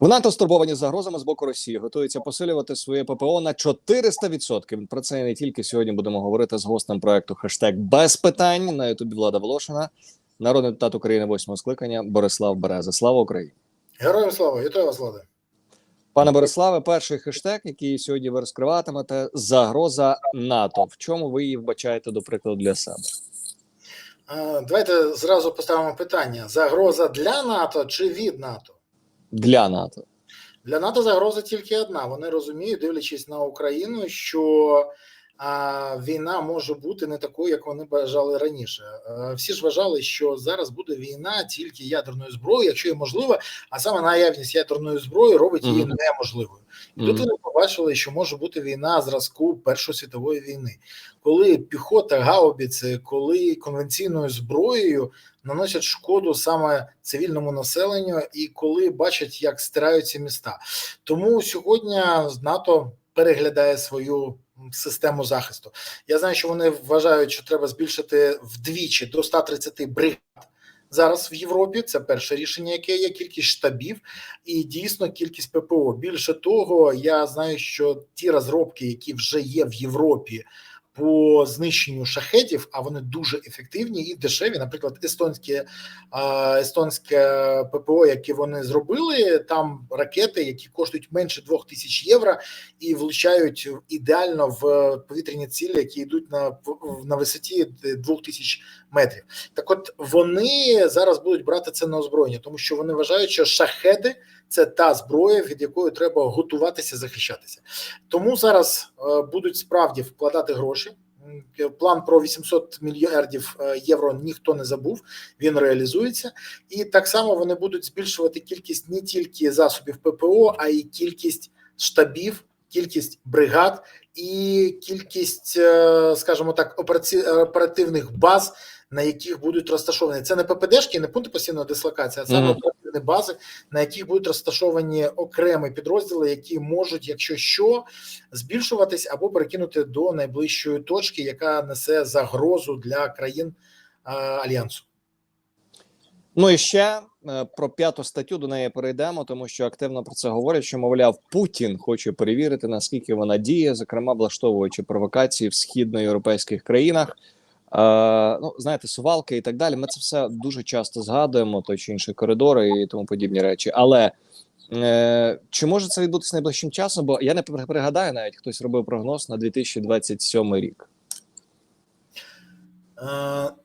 В НАТО стурбовані загрозами з боку Росії готуються посилювати своє ППО на 400%. Про це не тільки сьогодні будемо говорити з гостем проекту хештег без питань на ютубі Влада Волошина, народний депутат України восьмого скликання Борислав Береза. Слава Україні, Героям слава, вітаю вас, Влади. пане Бориславе. Перший хештег, який сьогодні ви розкриватимете, загроза НАТО. В чому ви її вбачаєте до прикладу для себе? Давайте зразу поставимо питання: загроза для НАТО чи від НАТО? Для НАТО Для НАТО загроза тільки одна. Вони розуміють, дивлячись на Україну, що війна може бути не такою, як вони бажали раніше. Всі ж вважали, що зараз буде війна тільки ядерною зброєю, якщо є можливо, а саме наявність ядерної зброї робить її неможливою. І Мгм. тут вони побачили, що може бути війна зразку Першої світової війни, коли піхота, гаубіці, коли конвенційною зброєю наносять шкоду саме цивільному населенню, і коли бачать, як стираються міста. Тому сьогодні НАТО переглядає свою систему захисту. Я знаю, що вони вважають, що треба збільшити вдвічі до 130 бригад. Зараз в Європі це перше рішення, яке є кількість штабів і дійсно кількість ППО. Більше того, я знаю, що ті розробки, які вже є в Європі по знищенню шахетів, а вони дуже ефективні і дешеві. Наприклад, естонське естонське ППО, яке вони зробили, там ракети, які коштують менше 2 тисяч євро, і влучають ідеально в повітряні цілі, які йдуть на на висоті 2 тисяч метрів. Так, от вони зараз будуть брати це на озброєння, тому що вони вважають, що шахеди це та зброя, від якої треба готуватися захищатися. Тому зараз е, будуть справді вкладати гроші. План про 800 мільярдів е, євро ніхто не забув. Він реалізується, і так само вони будуть збільшувати кількість не тільки засобів ППО, а й кількість штабів, кількість бригад і кількість, е, скажімо так, оперативних баз, на яких будуть розташовані. Це не ППДшки, не пункти постійної дислокації, а саме оперативні бази, на яких будуть розташовані окремі підрозділи, які можуть, якщо що, збільшуватись або перекинути до найближчої точки, яка несе загрозу для країн е, альянсу. Ну і ще е, про п'яту статтю до неї перейдемо, тому що активно про це говорять. Що мовляв, Путін хоче перевірити наскільки вона діє, зокрема влаштовуючи провокації в східноєвропейських країнах. Е, ну, знаєте, сувалки і так далі. Ми це все дуже часто згадуємо, той чи інший коридори і тому подібні речі. Але е, чи може це відбутися найближчим часом? Бо я не пригадаю, навіть хтось робив прогноз на 2027 рік. Е,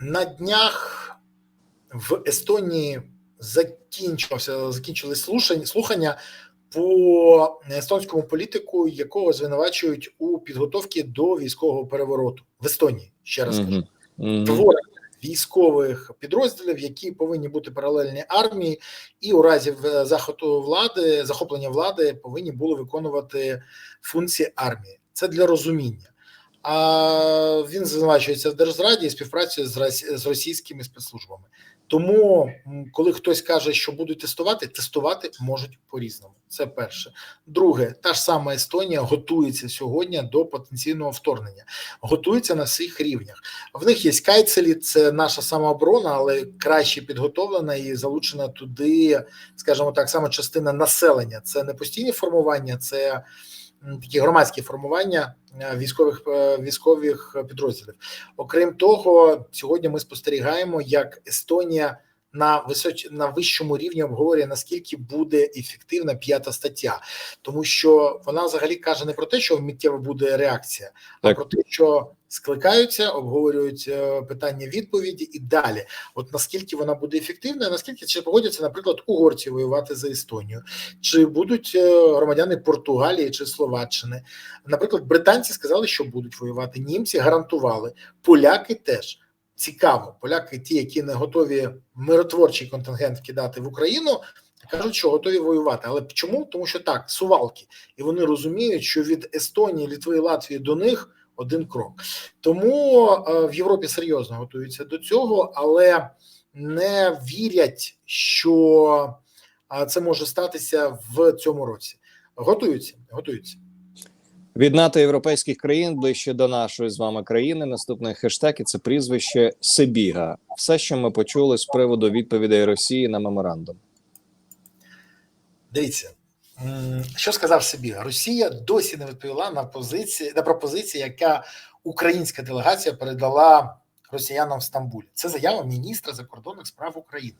На днях в Естонії закінчився закінчились слушання слухання по естонському політику, якого звинувачують у підготовці до військового перевороту в Естонії. Ще раз кажу. Створення військових підрозділів, які повинні бути паралельні армії, і у разі в- захопу влади, захоплення влади повинні були виконувати функції армії. Це для розуміння. А він звинувачується в держзраді і рос- з російськими спецслужбами. Тому, коли хтось каже, що будуть тестувати, тестувати можуть по-різному. Це перше. Друге, та ж сама Естонія готується сьогодні до потенційного вторгнення, готується на всіх рівнях. В них є кайцелі, це наша самооборона, але краще підготовлена і залучена туди, скажімо так, саме частина населення. Це не постійні формування, це такі громадські формування е, військових е, військових підрозділів. Окрім того, сьогодні ми спостерігаємо, як Естонія. На височ... на вищому рівні обговорює наскільки буде ефективна п'ята стаття, тому що вона взагалі каже не про те, що миттєво буде реакція, а про те, що скликаються, обговорюють е, питання відповіді і далі. От наскільки вона буде ефективна, наскільки чи погодяться, наприклад, угорці воювати за Естонію, чи будуть е, громадяни Португалії чи Словаччини? Наприклад, британці сказали, що будуть воювати. Німці гарантували, поляки теж. Цікаво, поляки, ті, які не готові миротворчий контингент кидати в Україну, кажуть, що готові воювати. Але чому? Тому що так, сувалки, і вони розуміють, що від Естонії, Літви і Латвії до них один крок. Тому е, в Європі серйозно готуються до цього, але не вірять, що е, це може статися в цьому році. Готуються, готуються. Від НАТО європейських країн ближче до нашої з вами країни. Наступний хештег і це прізвище Сибіга. Все, що ми почули з приводу відповідей Росії на меморандум. Дивіться, що сказав собі, Росія досі не відповіла на позиції на пропозиції, яка українська делегація передала росіянам в Стамбулі. Це заява міністра закордонних справ України.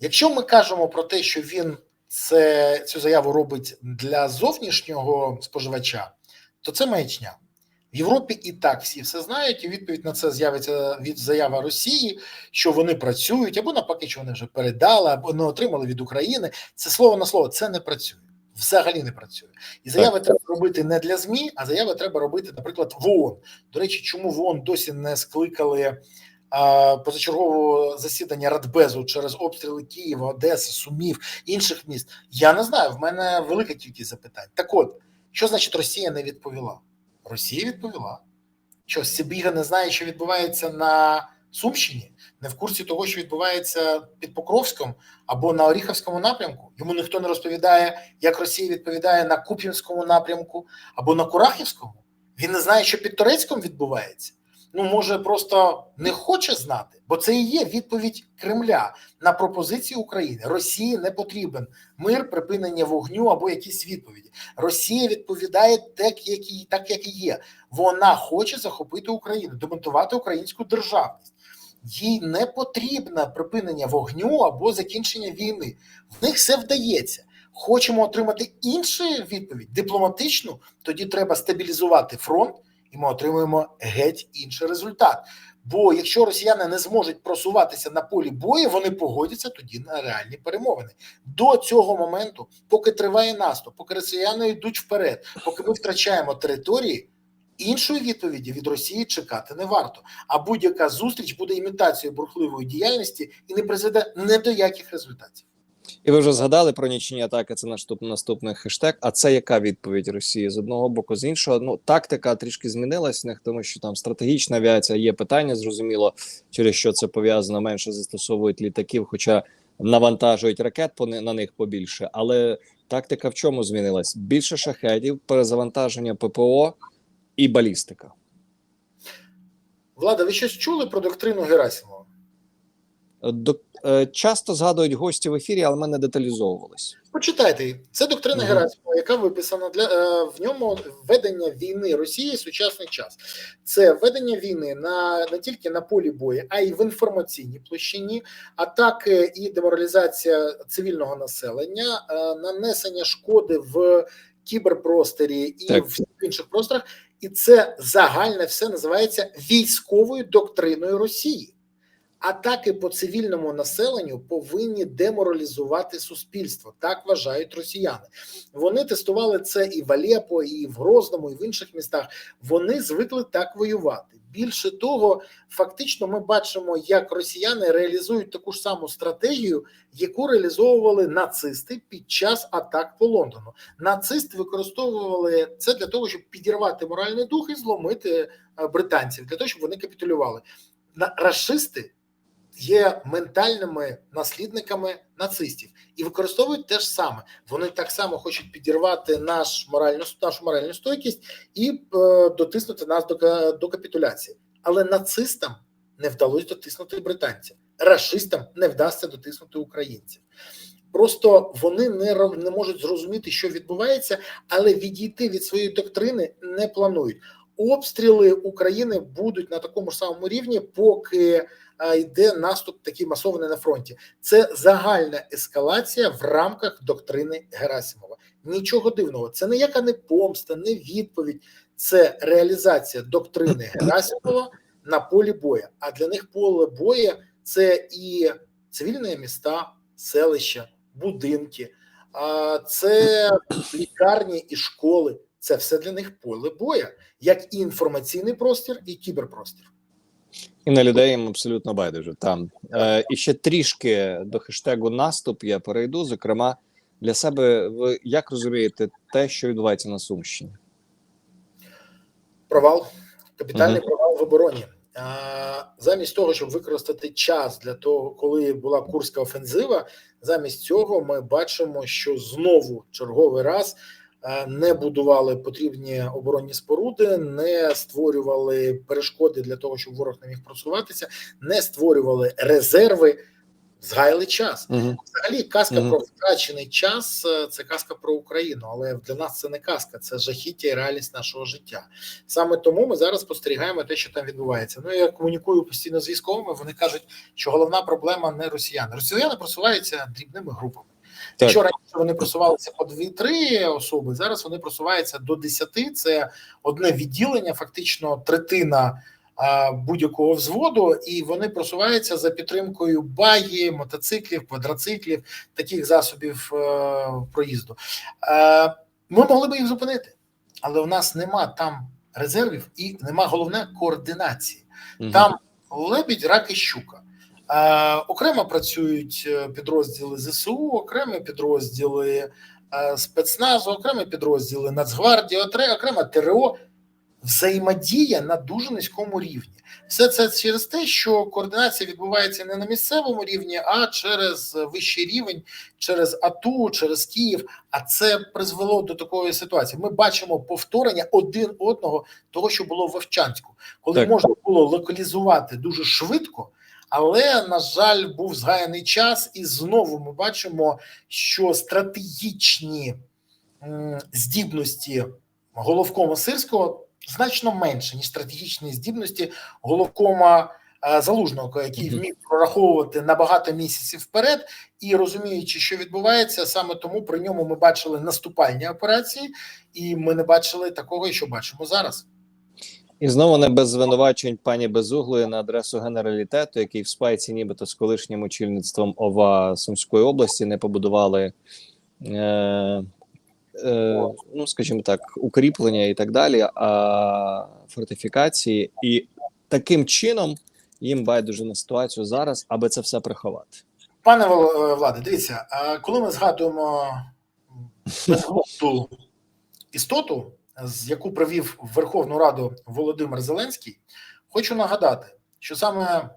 Якщо ми кажемо про те, що він це цю заяву робить для зовнішнього споживача, то це маячня. В Європі і так всі все знають, і відповідь на це з'явиться від заява Росії, що вони працюють, або навпаки, що вони вже передали, або не отримали від України. Це слово на слово, це не працює. Взагалі не працює. І заяви треба робити не для ЗМІ, а заяви треба робити, наприклад, в ООН. До речі, чому в ООН досі не скликали позачергового засідання Радбезу через обстріли Києва, Одеси, Сумів, інших міст? Я не знаю. В мене велика кількість запитань. Так от, що значить Росія не відповіла? Росія відповіла. Що Сибіга не знає, що відбувається на Сумщині, не в курсі того, що відбувається під Покровськом або на Оріховському напрямку. Йому ніхто не розповідає, як Росія відповідає на Куп'янському напрямку або на Курахівському. Він не знає, що під Турецьком відбувається. Ну, може, просто не хоче знати, бо це і є відповідь Кремля на пропозиції України. Росії не потрібен мир, припинення вогню або якісь відповіді. Росія відповідає так, як і так, як і є. Вона хоче захопити Україну, демонтувати українську державність. Їй не потрібне припинення вогню або закінчення війни. В них все вдається. Хочемо отримати іншу відповідь дипломатичну. Тоді треба стабілізувати фронт, і ми отримуємо геть інший результат. Бо якщо росіяни не зможуть просуватися на полі бою, вони погодяться тоді на реальні перемовини. До цього моменту, поки триває наступ, поки росіяни йдуть вперед, поки ми втрачаємо території. Іншої відповіді від Росії чекати не варто. А будь-яка зустріч буде імітацією бурхливої діяльності і не призведе не до яких результатів. І ви вже згадали про нічні атаки. Це наступ, наступний хештег. А це яка відповідь Росії з одного боку, з іншого? Ну тактика трішки змінилась в них, тому що там стратегічна авіація є питання. Зрозуміло, через що це пов'язано. Менше застосовують літаків, хоча навантажують ракет на них побільше. Але тактика в чому змінилась? Більше шахедів, перезавантаження ППО і балістика. Влада, ви щось чули про доктрину Герасимова? До часто згадують гості в ефірі, але ми не деталізовувались. Почитайте. Це доктрина Мгм. Герасимова, яка виписана для е, в ньому ведення війни Росії в сучасний час. Це ведення війни на не тільки на полі бою, а й в інформаційній площині, атаки і деморалізація цивільного населення, е, нанесення шкоди в кіберпросторі і Так. в інших просторах. І це загальне все називається військовою доктриною Росії. Атаки по цивільному населенню повинні деморалізувати суспільство. Так вважають росіяни. Вони тестували це і в Алепо, і в Грозному, і в інших містах. Вони звикли так воювати. Більше того, фактично, ми бачимо, як росіяни реалізують таку ж саму стратегію, яку реалізовували нацисти під час атак по Лондону. Нацисти використовували це для того, щоб підірвати моральний дух і зломити е, британців, для того, щоб вони капітулювали. На рашисти є ментальними наслідниками нацистів і використовують те ж саме. Вони так само хочуть підірвати наш моральну нашу моральну стойкість і е, дотиснути нас до, до капітуляції. Але нацистам не вдалося дотиснути британців, рашистам не вдасться дотиснути українців. Просто вони не не можуть зрозуміти, що відбувається, але відійти від своєї доктрини не планують. Обстріли України будуть на такому ж самому рівні, поки йде наступ такий масований на фронті. Це загальна ескалація в рамках доктрини Герасимова. Нічого дивного, це ніяка не помста, не відповідь, це реалізація доктрини Герасимова на полі боя. А для них поле боя це і цивільні міста, селища, будинки, це лікарні і школи. Це все для них поле боя, як і інформаційний простір, і кіберпростір. І на людей їм абсолютно байдуже. Там е, і ще трішки до хештегу наступ я перейду. Зокрема, для себе ви як розумієте те, що відбувається на Сумщині? Провал, капітальний провал в обороні. Замість того, щоб використати час для того, коли була курська офензива, замість цього ми бачимо, що знову черговий раз не будували потрібні оборонні споруди, не створювали перешкоди для того, щоб ворог не міг просуватися, не створювали резерви. згаяли час. Угу. Взагалі, казка Мгм. про втрачений час е, це казка про Україну, але для нас це не казка, це жахіття і реальність нашого життя. Саме тому ми зараз спостерігаємо те, що там відбувається. Ну я комунікую постійно з військовими. Вони кажуть, що головна проблема не росіяни. Росіяни просуваються дрібними групами. Якщо раніше вони просувалися по 2-3 особи, зараз вони просуваються до 10. Це одне відділення, фактично третина а, будь-якого взводу, і вони просуваються за підтримкою багі, мотоциклів, квадроциклів, таких засобів е, проїзду. Е, ми могли би їх зупинити, але у нас нема там резервів і нема головне координації. Там лебідь, рак і щука. Е, окремо працюють е, підрозділи ЗСУ, окремі підрозділи е, спецназу, окремі підрозділи Нацгвардії, окремо ТРО. Взаємодія на дуже низькому рівні. Все це через те, що координація відбувається не на місцевому рівні, а через вищий рівень, через АТУ, через Київ. А це призвело до такої ситуації. Ми бачимо повторення один одного того, що було в Вовчанську, коли Так. можна було локалізувати дуже швидко. Але на жаль, був згаяний час, і знову ми бачимо, що стратегічні здібності головкома Сирського значно менше ніж стратегічні здібності головкома е, залужного, який вмів прораховувати на багато місяців вперед, і розуміючи, що відбувається, саме тому при ньому ми бачили наступальні операції, і ми не бачили такого, що бачимо зараз. І знову не без звинувачень пані Безуглої на адресу генералітету, який в спайці, нібито з колишнім очільництвом ОВА Сумської області, не побудували, е, е, ну скажімо так, укріплення і так далі, а фортифікації, і таким чином їм байдуже на ситуацію зараз, аби це все приховати. Пане е, Владе, дивіться, коли ми згадуємо безглузду істоту, яку привів в Верховну Раду Володимир Зеленський, хочу нагадати, що саме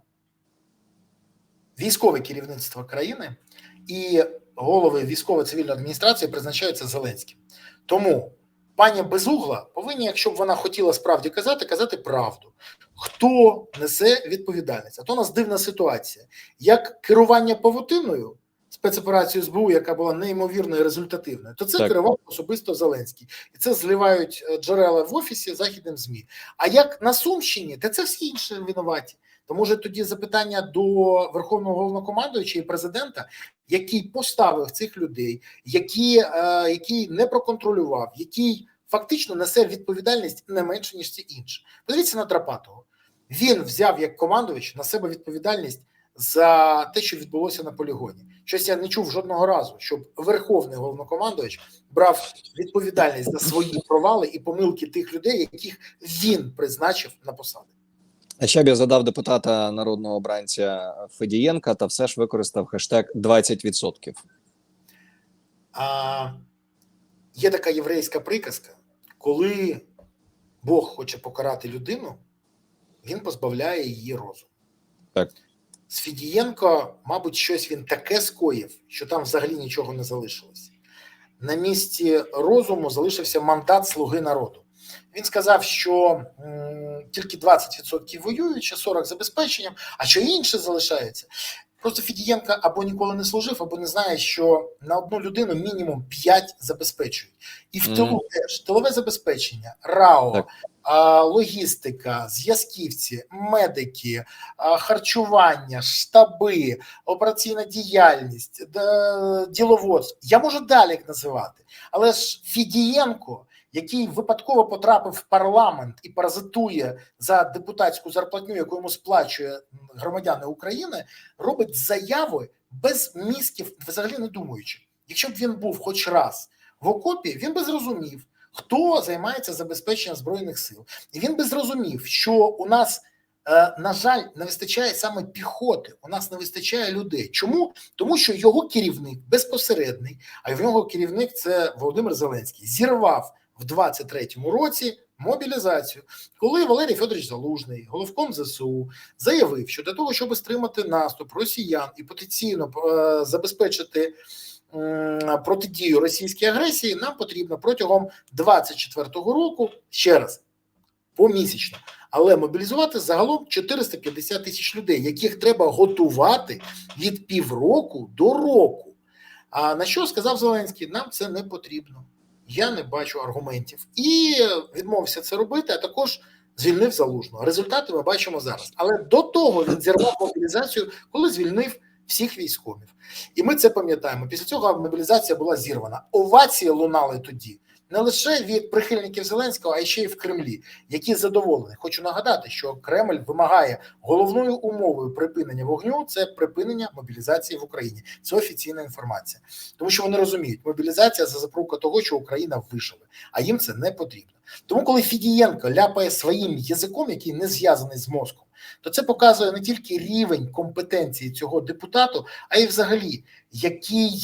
військове керівництво країни і голови військово-цивільної адміністрації призначаються Зеленським. Тому пані Безугла повинні, якщо б вона хотіла справді казати, казати правду. Хто несе відповідальність? А то у нас дивна ситуація. Як керування павутиною, спецоперацією СБУ, яка була неймовірно і результативною, то це Так. керував особисто Зеленський, і це зливають е, джерела в офісі західним змі. А як на Сумщині, то це всі інші винуваті. То може тоді запитання до верховного головнокомандуюча і президента, який поставив цих людей, які, е, який не проконтролював, який фактично несе відповідальність не менше ніж ці інші. Подивіться на Драпатого. Він взяв як командувач на себе відповідальність за те, що відбулося на полігоні. Щось я не чув жодного разу, щоб верховний головнокомандувач брав відповідальність за свої провали і помилки тих людей, яких він призначив на посади. А ще б я задав депутата народного обранця Федієнка та все ж використав хештег 20%. А є така єврейська приказка, коли Бог хоче покарати людину, він позбавляє її розуму. Так. З Фідієнко, мабуть, щось він таке скоїв, що там взагалі нічого не залишилось. На місці розуму залишився мандат слуги народу. Він сказав, що тільки 20% воюють, ще 40% забезпеченням, а що інше залишається. Просто Фідієнко або ніколи не служив, або не знає, що на одну людину мінімум 5 забезпечують. І в Мгм. тилу теж тилове забезпечення, РАО, Так. а, логістика, зв'язківці, медики, а, харчування, штаби, операційна діяльність, діловодство. Я можу далі їх називати. Але ж Фідієнко, який випадково потрапив в парламент і паразитує за депутатську зарплатню, яку йому сплачує громадяни України, робить заяви без мізків, взагалі не думаючи. Якщо б він був хоч раз в окопі, він би зрозумів, хто займається забезпеченням збройних сил, і він би зрозумів, що у нас. е, На жаль, не вистачає саме піхоти. У нас не вистачає людей. Чому? Тому що його керівник безпосередний, а в нього керівник це Володимир Зеленський, зірвав в 23-му році мобілізацію, коли Валерій Федорович Залужний, головком ЗСУ, заявив, що для того, щоб стримати наступ росіян і потенційно е, забезпечити протидію російській агресії, нам потрібно протягом 24-го року ще раз помісячно. Але мобілізувати загалом 450 тисяч людей, яких треба готувати від півроку до року. А на що сказав Зеленський? Нам це не потрібно. Я не бачу аргументів і відмовився це робити. А також звільнив залужного. Результати ми бачимо зараз. Але до того він зірвав мобілізацію, коли звільнив всіх військових. І ми це пам'ятаємо. Після цього мобілізація була зірвана. Овації лунали тоді не лише від прихильників Зеленського, а ще й в Кремлі, які задоволені. Хочу нагадати, що Кремль вимагає головною умовою припинення вогню це припинення мобілізації в Україні. Це офіційна інформація, тому що вони розуміють, мобілізація це запорука того, що Україна виживе, а їм це не потрібно. Тому, коли Фідієнко ляпає своїм язиком, який не зв'язаний з мозком, то це показує не тільки рівень компетенції цього депутату, а й взагалі який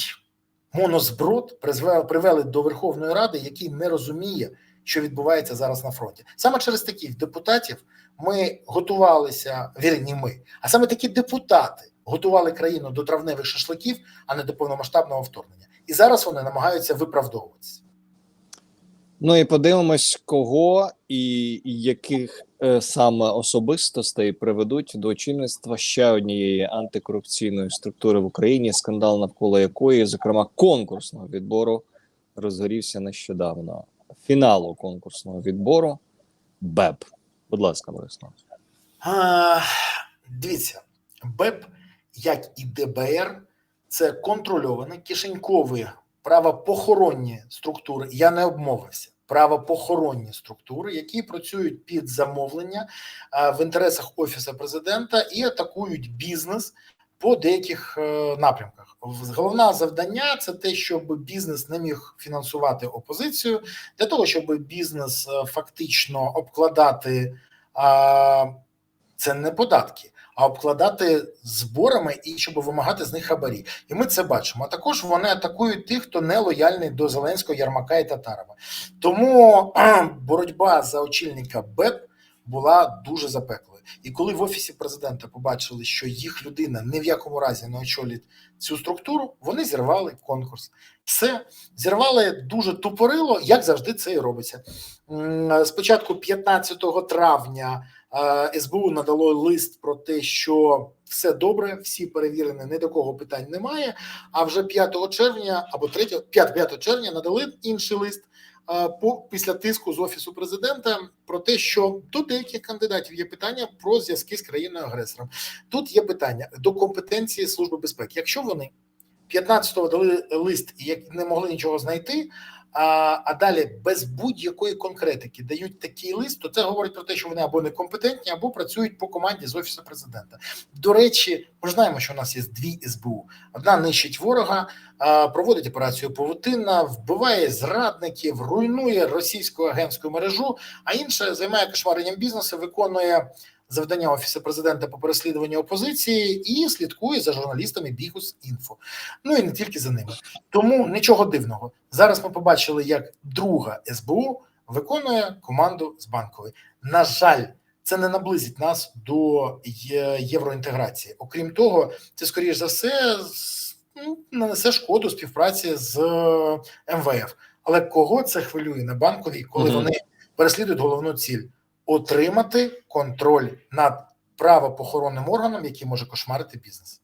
монозброд привели до Верховної Ради, який не розуміє, що відбувається зараз на фронті. Саме через таких депутатів ми готувалися, вірні ми, а саме такі депутати готували країну до травневих шашликів, а не до повномасштабного вторгнення. І зараз вони намагаються виправдовуватися. Ну і подивимось, кого і яких е, саме особистостей приведуть до очільництва ще однієї антикорупційної структури в Україні, скандал навколо якої, зокрема, конкурсного відбору розгорівся нещодавно. Фіналу конкурсного відбору БЕБ. Будь ласка, Борислав. Дивіться, БЕП, як і ДБР, це контрольовані кишенькові правопохоронні структури. Я не обмовився. Правопохоронні структури, які працюють під замовлення а, в інтересах офісу президента і атакують бізнес по деяких е, напрямках. Головне завдання це те, щоб бізнес не міг фінансувати опозицію, для того, щоб бізнес е, фактично обкладати це не податки, а обкладати зборами і щоб вимагати з них хабарі. І ми це бачимо. А також вони атакують тих, хто не лояльний до Зеленського, Ярмака і Татарова. Тому боротьба за очільника БЕП була дуже запеклою. І коли в офісі президента побачили, що їх людина ні в якому разі не очолить цю структуру, вони зірвали конкурс. Все зірвали дуже тупорило, як завжди це і робиться. Спочатку 15 травня СБУ надало лист про те, що все добре, всі перевірені, ні до кого питань немає. А вже 5 червня або 3, 5, 5 червня надали інший лист е, по після тиску з офісу президента про те, що до деяких кандидатів є питання про зв'язки з країною агресором. Тут є питання до компетенції служби безпеки. Якщо вони 15-го дали лист і не могли нічого знайти. А, а далі без будь-якої конкретики дають такий лист, то це говорить про те, що вони або некомпетентні, або працюють по команді з офісу президента. До речі, ми знаємо, що у нас є дві СБУ. Одна нищить ворога, проводить операцію Павутина, вбиває зрадників, руйнує російську агентську мережу, а інша займає кошмаренням бізнесу, виконує завдання офісу президента по переслідуванню опозиції і слідкує за журналістами Бігус Інфо. Ну і не тільки за ними. Тому нічого дивного. Зараз ми побачили, як друга СБУ виконує команду з банкової. На жаль, це не наблизить нас до євроінтеграції. Окрім того, це скоріш за все ну, нанесе шкоду співпраці з е, МВФ. Але кого це хвилює на банковій, коли Мгм. вони переслідують головну ціль отримати контроль над правопохоронним органом, який може кошмарити бізнес.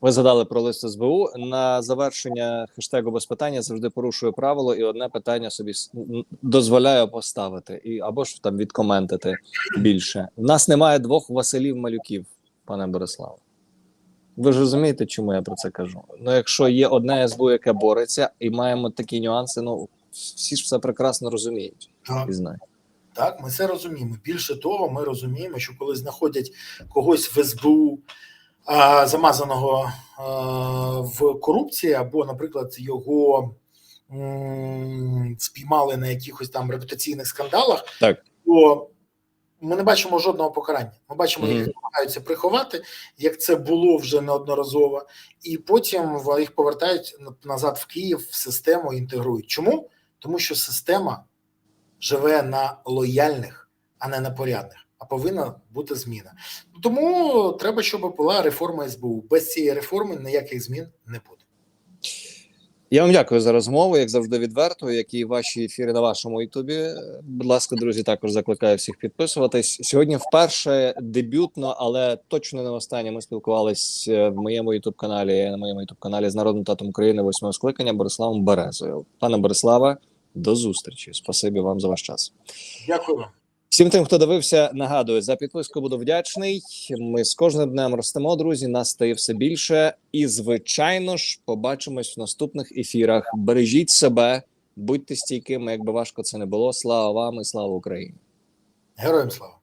Ви згадали про лист СБУ. На завершення хештегу без питання завжди порушую правило, і одне питання собі дозволяю поставити, і або ж там відкоментити більше. В нас немає двох Василів Малюків, пане Бориславе. Ви ж розумієте, чому я про це кажу? Ну, якщо є одне СБУ, яке бореться, і маємо такі нюанси, ну всі ж все прекрасно розуміють і знають. Так, ми це розуміємо. Більше того, ми розуміємо, що коли знаходять когось в СБУ а, замазаного а, в корупції, або, наприклад, його м, спіймали на якихось там репутаційних скандалах, Так. то ми не бачимо жодного покарання. Ми бачимо, Мгм. їх намагаються приховати, як це було вже неодноразово, і потім їх повертають на- назад в Київ в систему інтегрують. Чому? Тому що система живе на лояльних, а не на порядних. А повинна бути зміна. Тому треба, щоб була реформа СБУ. Без цієї реформи ніяких змін не буде. Я вам дякую за розмову, як завжди, відверто, як і ваші ефіри на вашому Ютубі. Будь ласка, друзі, також закликаю всіх підписуватись. Сьогодні вперше дебютно, але точно не останнє. Ми спілкувались е, в моєму Ютуб каналі на моєму Ютуб каналі з народним татом України восьмого скликання Бориславом Березою. Пане Бориславе, до зустрічі. Спасибі вам за ваш час. Дякую вам. Всім тим, хто дивився, нагадую за підписку. Буду вдячний. Ми з кожним днем ростемо, друзі. Нас стає все більше. І звичайно ж, побачимось в наступних ефірах. Бережіть себе, будьте стійкими, якби важко це не було. Слава вам і слава Україні. Героям слава.